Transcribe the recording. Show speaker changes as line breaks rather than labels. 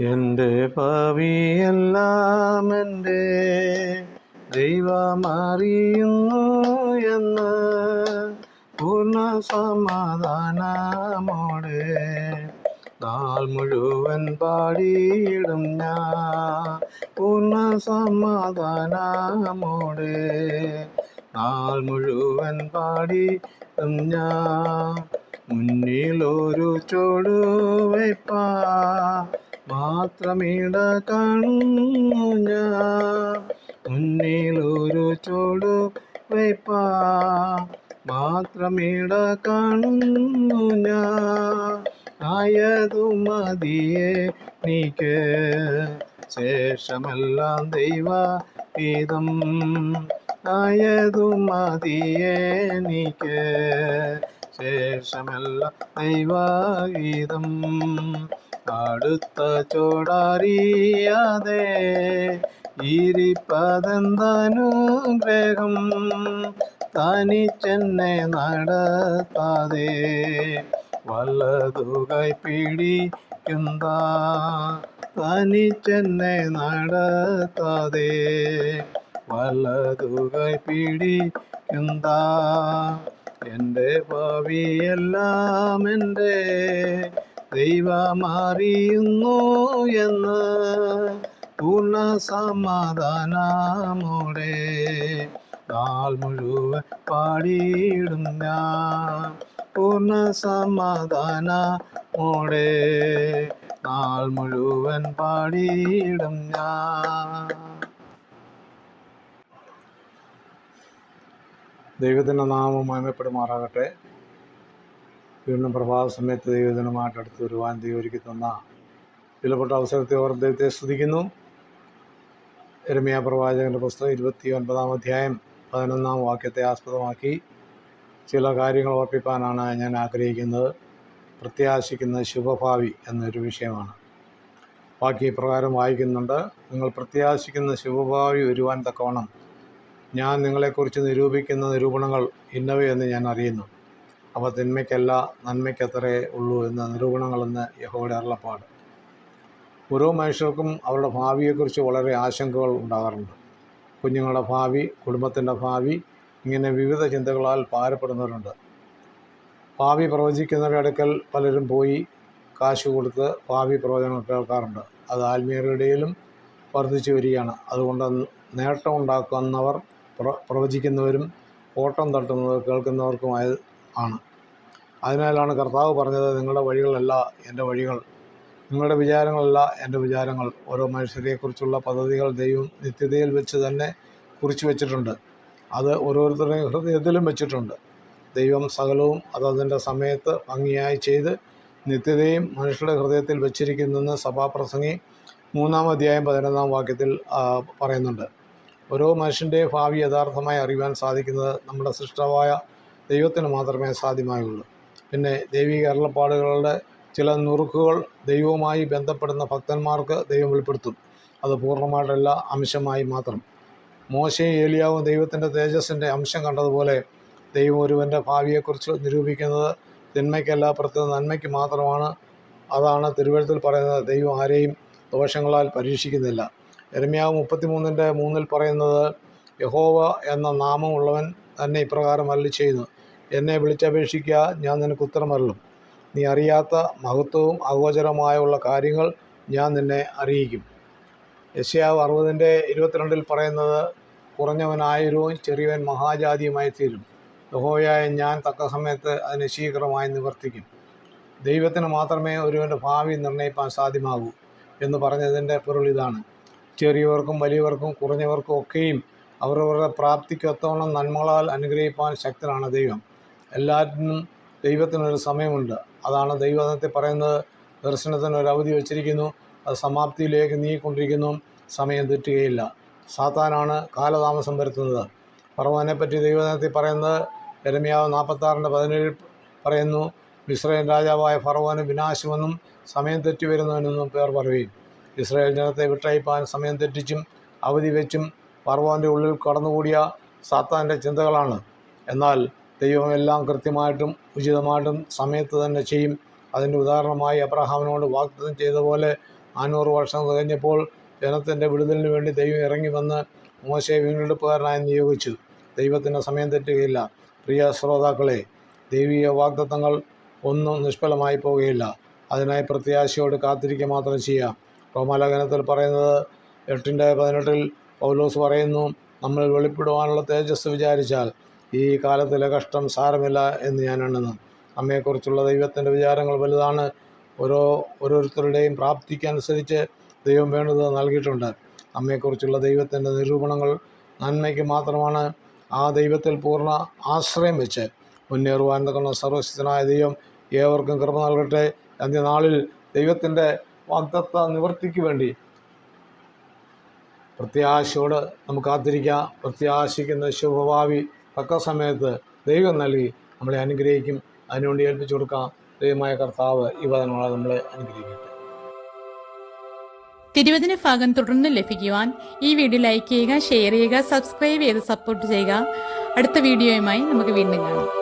എന്റെ പാവിയെല്ലാം എന്റെ ദൈവമറിയുന്നു എന്ന് പൂർണ സമാധാനമോടെ നാൾ മുഴുവൻ പാടിയിടും ഞാൻ. പൂർണ സമാധാനമോടെ നാൾ മുഴുവൻ പാടിയിടും ഞാൻ. മുന്നിലൊരു ചുവടുവയ്പ്പാ മാത്രമിട കാണുന്നു ഞാൻ മുന്നിലൊരു ചോട് വയ്പ്പാ മാത്രമിട കാണുന്നു ഞാൻ ആയതു മതിയെ നീക്ക്. ശേഷമെല്ലാം ദൈവ ഗീതം ആയതു മതിയെ നീക്ക്. ശേഷമെല്ലാം ദൈവഗീതം അടുത്ത ചോടാറിയാതെ ഇരിപ്പതെന്താനുഗ്രഹം? തനിച്ചെന്നെ നടത്താതെ വല്ലതുകൈ പിടിക്കുന്ന തനിച്ചെന്നെ നടത്താതെ വല്ലതുകൈ പിടിക്കുന്ന എന്റെ ഭാവിയെല്ലാം എന്റെ ദൈവമറിയുന്നു എന്ന് പൂർണ സമാധാനമോടെ നാൾ മുഴുവൻ പാടിയിടും ഞാൻ. പൂർണ സമാധാനമോടെ നാൾ മുഴുവൻ പാടിയിടും ഞാൻ. ദൈവത്തിന്റെ നാമം മഹിമപ്പെടുമാറാകട്ടെ. വീണ്ടും പ്രഭാത സമയത്ത് ദൈവദിനമായിട്ട് അടുത്ത് വരുവാൻ ദൈവം ഒരുക്കി തന്ന വിലപ്പെട്ട അവസരത്തെ ഓർ ദൈവത്തെ സ്തുതിക്കുന്നു. എരമിയ പ്രവാചകന്റെ പുസ്തകം ഇരുപത്തി ഒൻപതാം അധ്യായം പതിനൊന്നാം വാക്യത്തെ ആസ്പദമാക്കി. ചില കാര്യങ്ങൾ ഓർപ്പിക്കാനാണ് ഞാൻ ആഗ്രഹിക്കുന്നത്. പ്രത്യാശിക്കുന്ന ശുഭഭാവി എന്നൊരു വിഷയമാണ്. ബാക്കി പ്രകാരം വായിക്കുന്നുണ്ട്. നിങ്ങൾ പ്രത്യാശിക്കുന്ന ശുഭഭാവി വരുവാൻ തക്കവണ്ണം ഞാൻ നിങ്ങളെക്കുറിച്ച് നിരൂപിക്കുന്ന നിരൂപണങ്ങൾ ഇന്നവയെന്ന് ഞാൻ അറിയുന്നു. അവ തിന്മയ്ക്കല്ല നന്മയ്ക്കത്രേ ഉള്ളൂ എന്ന നിരൂപണങ്ങളെന്ന് യഹോയുടെ അരുളപ്പാട്. ഓരോ മനുഷ്യർക്കും അവരുടെ ഭാവിയെക്കുറിച്ച് വളരെ ആശങ്കകൾ ഉണ്ടാകാറുണ്ട്. കുഞ്ഞുങ്ങളുടെ ഭാവി കുടുംബത്തിന്റെ ഭാവി ഇങ്ങനെ വിവിധ ചിന്തകളാൽ ഭാരപ്പെടുന്നവരുണ്ട് ഭാവി പ്രവചിക്കുന്നവരുടെ അടുക്കൽ പലരും പോയി കാശ് കൊടുത്ത് ഭാവി പ്രവചനങ്ങൾ കേൾക്കാറുണ്ട്. അത് ആത്മീയരുടെ ഇടയിലും വർദ്ധിച്ചു വരികയാണ്. അതുകൊണ്ട് നേട്ടം ഉണ്ടാക്കുന്നവർ പ്ര പ്രവചിക്കുന്നവരും ഓട്ടം തട്ടുന്നത് കേൾക്കുന്നവർക്കുമായ ആണ്. അതിനാലാണ് കർത്താവ് പറഞ്ഞത് നിങ്ങളുടെ വഴികളല്ല എന്റെ വഴികൾ. നിങ്ങളുടെ വിചാരങ്ങളല്ല എന്റെ വിചാരങ്ങൾ. ഓരോ മനുഷ്യരെക്കുറിച്ചുള്ള പദ്ധതികൾ ദൈവം നിത്യതയിൽ വെച്ച് തന്നെ കുറിച്ചു വെച്ചിട്ടുണ്ട്. അത് ഓരോരുത്തരുടെയും ഹൃദയത്തിലും വെച്ചിട്ടുണ്ട്. ദൈവം സകലവും അതതിന്റെ സമയത്ത് ഭംഗിയായി ചെയ്ത് നിത്യതയും മനുഷ്യരുടെ ഹൃദയത്തിൽ വെച്ചിരിക്കുന്നെന്ന് സഭാപ്രസംഗി മൂന്നാം അധ്യായം പതിനൊന്നാം വാക്യത്തിൽ പറയുന്നുണ്ട്. ഓരോ മനുഷ്യന്റെ ഭാവി യഥാർത്ഥമായി അറിയുവാൻ സാധിക്കുന്നത് നമ്മുടെ സൃഷ്ടമായ ദൈവത്തിന് മാത്രമേ സാധ്യമായുള്ളൂ. പിന്നെ ദൈവിക അരുളപ്പാടുകളുടെ ചില നുറുക്കുകൾ ദൈവവുമായി ബന്ധപ്പെടുന്ന ഭക്തന്മാർക്ക് ദൈവം വെളിപ്പെടുത്തും. അത് പൂർണമായിട്ടല്ല അംശമായി മാത്രം. മോശയും ഏലിയാവും ദൈവത്തിന്റെ തേജസ്സിന്റെ അംശം കണ്ടതുപോലെ ദൈവം ഒരുവന്റെ ഭാവിയെക്കുറിച്ച് നിരൂപിക്കുന്നത് തിന്മയ്ക്കല്ല പ്രത്യേക നന്മയ്ക്ക് മാത്രമാണ്. അതാണ് തിരുവഴുത്തിൽ പറയുന്നത് ദൈവം ആരെയും ദോഷങ്ങളാൽ പരീക്ഷിക്കുന്നില്ല. എരമ്യാവ് മുപ്പത്തിമൂന്നിന്റെ മൂന്നിൽ പറയുന്നത് യഹോവ എന്ന നാമമുള്ളവൻ തന്നെ ഇപ്രകാരം അരളി ചെയ്യുന്നു എന്നെ വിളിച്ചപേക്ഷിക്കുക ഞാൻ നിനക്ക് ഉത്തരമരുളും. നീ അറിയാത്ത മഹത്വവും അഗോചരമായുള്ള കാര്യങ്ങൾ ഞാൻ നിന്നെ അറിയിക്കും. യശയാവ് അറുപതിന്റെ ഇരുപത്തിരണ്ടിൽ പറയുന്നത് കുറഞ്ഞവനായൊരുവൻ ചെറിയവൻ മഹാജാതിയുമായി തീരും യഹോവയായ ഞാൻ തക്ക സമയത്ത് അതിനെ ശീഘ്രമായി നിവർത്തിക്കും. ദൈവത്തിന് മാത്രമേ ഒരുവന്റെ ഭാവി നിർണയിപ്പാൻ സാധ്യമാകൂ എന്ന് പറഞ്ഞതിന്റെ പൊരുൾ ഇതാണ്. ചെറിയവർക്കും വലിയവർക്കും കുറഞ്ഞവർക്കും ഒക്കെയും അവരവരുടെ പ്രാപ്തിക്കൊത്തവണ്ണം നന്മകളാൽ അനുഗ്രഹിപ്പാൻ ശക്തനാണ് ദൈവം. എല്ലാറ്റിനും ദൈവത്തിനൊരു സമയമുണ്ട്. അതാണ് ദൈവത്തെ പറയുന്നത്. ദർശനത്തിന് ഒരു അവധി വച്ചിരിക്കുന്നു. അത് സമാപ്തിയിലേക്ക് നീങ്ങിക്കൊണ്ടിരിക്കുന്നു. സമയം തെറ്റുകയില്ല. സാത്താനാണ് കാലതാമസം വരുത്തുന്നത്. ഫറവോനെ പറ്റി ദൈവജനത്തിൽ പറയുന്നത് എരമിയാവ് നാൽപ്പത്താറിന്റെ പതിനേഴിൽ പറയുന്നു മിശ്രയൻ രാജാവായ ഫറവോന് വിനാശമെന്നും സമയം തെറ്റി വരുന്നവനെന്നും പേർ പറയുകയും ഇസ്രായേൽ ജനത്തെ വിട്ടയപ്പാൻ സമയം തെറ്റിച്ചും അവധി വെച്ചും പർവാന്റെ ഉള്ളിൽ കടന്നുകൂടിയ സാത്താന്റെ ചിന്തകളാണ്. എന്നാൽ ദൈവം എല്ലാം കൃത്യമായിട്ടും ഉചിതമായിട്ടും സമയത്ത് തന്നെ ചെയ്യും. അതിന്റെ ഉദാഹരണമായി അബ്രഹാമിനോട് വാഗ്ദത്തം ചെയ്ത പോലെ നാനൂറ് വർഷം കഴിഞ്ഞപ്പോൾ ജനത്തിന്റെ വിടുതലിന് വേണ്ടി ദൈവം ഇറങ്ങി വന്ന് മോശയെ വീണ്ടെടുപ്പുകാരനായി നിയോഗിച്ചു. ദൈവത്തിന് സമയം തെറ്റുകയില്ല. പ്രിയ ശ്രോതാക്കളെ ദൈവീയ വാഗ്ദത്തങ്ങൾ ഒന്നും നിഷ്ഫലമായി പോവുകയില്ല. അതിനായി പ്രത്യാശയോട് കാത്തിരിക്കുക മാത്രം ചെയ്യാം റോമാലേഖനത്തിൽ പറയുന്നത് എട്ടിന്റെ പതിനെട്ടിൽ പൗലോസ് പറയുന്നു നമ്മൾ വെളിപ്പെടുവാനുള്ള തേജസ് വിചാരിച്ചാൽ ഈ കാലത്തിലെ കഷ്ടം സാരമില്ല എന്ന് ഞാൻ എണ്ണുന്നു. അമ്മയെക്കുറിച്ചുള്ള ദൈവത്തിന്റെ വിചാരങ്ങൾ വലുതാണ്. ഓരോ ഓരോരുത്തരുടെയും പ്രാപ്തിക്കനുസരിച്ച് ദൈവം വേണ്ടത് നൽകിയിട്ടുണ്ട്. അമ്മയെക്കുറിച്ചുള്ള ദൈവത്തിന്റെ നിരൂപണങ്ങൾ നന്മയ്ക്ക് മാത്രമാണ്. ആ ദൈവത്തിൽ പൂർണ ആശ്രയം വെച്ച് മുന്നേറുവാൻ തക്കുന്ന സർവശക്തനായ ദൈവം ഏവർക്കും കൃപ നൽകട്ടെ. അന്ത്യനാളിൽ ദൈവത്തിന്റെ വാഗ്ദത്ത നിവർത്തിക്ക് വേണ്ടി. പ്രത്യാശയോട് നമുക്ക് കാത്തിരിക്കാം. പ്രത്യാശിക്കുന്ന ശുഭഭാവി തക്ക സമയത്ത് ദൈവം നൽകി നമ്മളെ അനുഗ്രഹിക്കും. അതിനുവേണ്ടി ഏൽപ്പിച്ചു കൊടുക്കാം. ദൈവമായ കർത്താവ് ഈ വചനങ്ങളെ നമ്മളെ അനുഗ്രഹിക്കട്ടെ.
തിരുവചന ഭാഗം തുടർന്ന് ലഭിക്കുവാൻ ഈ വീഡിയോ ലൈക്ക് ചെയ്യുക ഷെയർ ചെയ്യുക സബ്സ്ക്രൈബ് ചെയ്ത് സപ്പോർട്ട് ചെയ്യുക. അടുത്ത വീഡിയോയുമായി നമുക്ക് വീണ്ടും കാണാം.